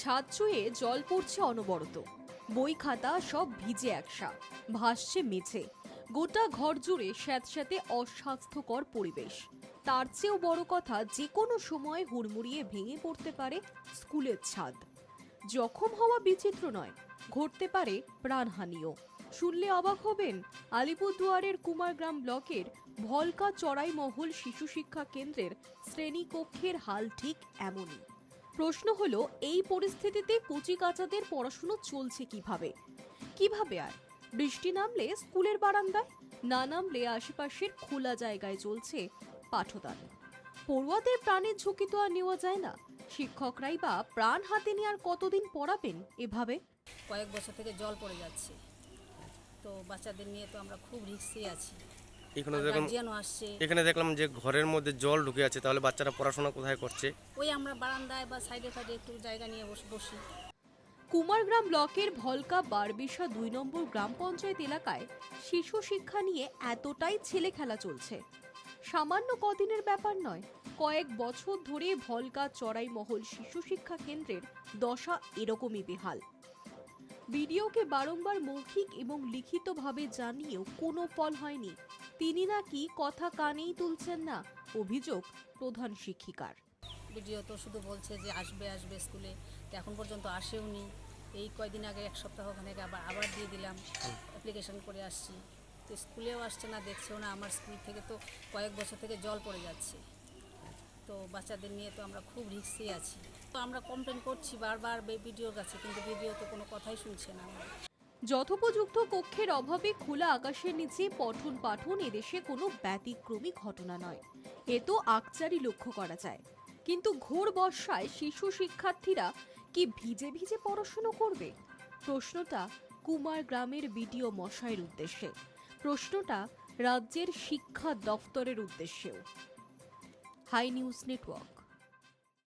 ছাদ চুয়ে জল পড়ছে অনবরত। বই খাতা সব ভিজে একসা, ভাসছে মেঝে। গোটা ঘর জুড়ে স্যাঁতস্যাঁতে অস্বাস্থ্যকর পরিবেশ। তার চেয়েও বড় কথা, যে কোনো সময় হুড়মুড়িয়ে ভেঙে পড়তে পারে স্কুলের ছাদ। জখম হওয়া বিচিত্র নয়, ঘটতে পারে প্রাণহানিও। শুনলে অবাক হবেন, আলিপুরদুয়ারের কুমারগ্রাম ব্লকের ভলকা চড়াইমহল শিশু শিক্ষা কেন্দ্রের শ্রেণীকক্ষের হাল ঠিক এমনই। প্রশ্ন হলো, এই পরিস্থিতিতে কচি কাচাদের পড়াশুনো চলছে কীভাবে? কীভাবে আর? বৃষ্টি নামলে স্কুলের বারান্দায়? না নামলে আশেপাশের খোলা জায়গায় চলছে পাঠদান। পড়ুয়াদের প্রাণের ঝুঁকি তো আর নেওয়া যায় না। শিক্ষকরাই বা প্রাণ হাতে নিয়ে আর কতদিন পড়াবেন এভাবে? কয়েক বছর থেকে জল পড়ে যাচ্ছে। তো বাচ্চাদের নিয়ে তো আমরা খুব রিক্সে আছি। এখানে দেখলাম গার্জিয়ানও আসছে। এখানে দেখলাম যে ঘরের মধ্যে জল ঢুকে আছে তাহলে বাচ্চারা পড়াশোনা কোথায় করছে? ওই আমরা বারান্দায় বা সাইডে সাইডে একটু জায়গা নিয়ে বসে বসি। কুমারগ্রাম ব্লকের ভলকা বারবিশা দুই নম্বর গ্রাম পঞ্চায়েত এলাকায় শিশু শিক্ষা নিয়ে এতটাই ছেলে খেলা চলছে। সামান্য কদিনের ব্যাপার নয় কয়েক বছর ধরে ভলকা চড়াই মহল শিশু শিক্ষা কেন্দ্রের দশা এরকমই বেহাল। ভিডিওকে বারংবার মৌখিক এবং লিখিতভাবে জানিয়েও কোনো ফল হয়নি। তিনি নাকি কথা কানেই তুলছেন না, অভিযোগ প্রধান শিক্ষিকার। ভিডিও তো শুধু বলছে যে আসবে আসবে স্কুলে, তো এখন পর্যন্ত আসেওনি এই কয়দিন আগে, এক সপ্তাহ ওখানে আবার আবার দিয়ে দিলাম অ্যাপ্লিকেশন করে আসছি। তো স্কুলেও আসছে না, দেখছেও না, আমার স্কুল থেকে তো কয়েক বছর থেকে জল পড়ে যাচ্ছে। তো বাচ্চাদের নিয়ে তো আমরা খুব রিক্সে আছি। তো আমরা কমপ্লেন করছি বারবার ভিডিওর কাছে, কিন্তু ভিডিও তো কোনো কথাই শুনছে না যথোপযুক্ত কক্ষের অভাবে খোলা আকাশের নিচে পঠন পাঠন এদেশে কোনো ব্যতিক্রমী ঘটনা নয়। এ তো আকচারি লক্ষ্য করা যায়। কিন্তু ঘোর বর্ষায় শিশু শিক্ষার্থীরা কি ভিজে ভিজে পড়াশুনো করবে? প্রশ্নটা কুমার গ্রামের বিডিও মশাইয়ের উদ্দেশ্যে। প্রশ্নটা রাজ্যের শিক্ষা দফতরের উদ্দেশ্যেও। High news network